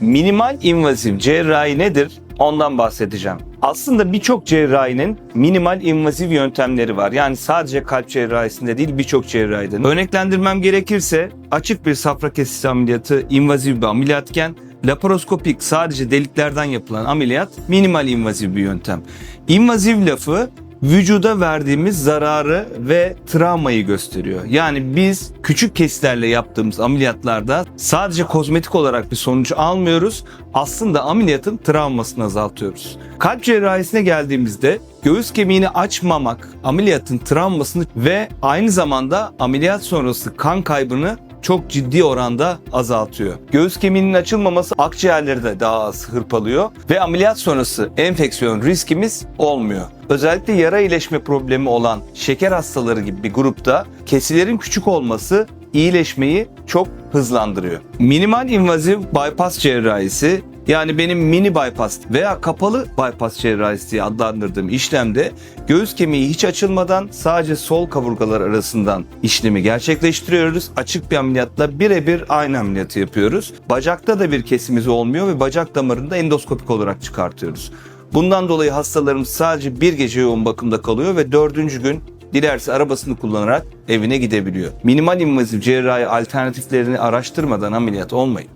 Minimal invazif cerrahi nedir? Ondan bahsedeceğim. Aslında birçok cerrahinin minimal invazif yöntemleri var. Yani sadece kalp cerrahisinde değil birçok cerrahide. Örneklendirmem gerekirse açık bir safra kesisi ameliyatı invazif bir ameliyatken laparoskopik sadece deliklerden yapılan ameliyat minimal invazif bir yöntem. İnvazif lafı vücuda verdiğimiz zararı ve travmayı gösteriyor. Yani biz küçük keslerle yaptığımız ameliyatlarda sadece kozmetik olarak bir sonuç almıyoruz. Aslında ameliyatın travmasını azaltıyoruz. Kalp cerrahisine geldiğimizde göğüs kemiğini açmamak ameliyatın travmasını ve aynı zamanda ameliyat sonrası kan kaybını çok ciddi oranda azaltıyor. Göğüs kemiğinin açılmaması akciğerleri de daha az hırpalıyor ve ameliyat sonrası enfeksiyon riskimiz olmuyor. Özellikle yara iyileşme problemi olan şeker hastaları gibi bir grupta kesilerin küçük olması iyileşmeyi çok hızlandırıyor. Minimal invazif bypass cerrahisi yani benim mini bypass veya kapalı bypass cerrahisi diye adlandırdığım işlemde göğüs kemiği hiç açılmadan sadece sol kaburgalar arasından işlemi gerçekleştiriyoruz. Açık bir ameliyatla birebir aynı ameliyatı yapıyoruz. Bacakta da bir kesimiz olmuyor ve bacak damarını da endoskopik olarak çıkartıyoruz. Bundan dolayı hastalarımız sadece bir gece yoğun bakımda kalıyor ve dördüncü gün dilerse arabasını kullanarak evine gidebiliyor. Minimal invazif cerrahi alternatiflerini araştırmadan ameliyat olmayın.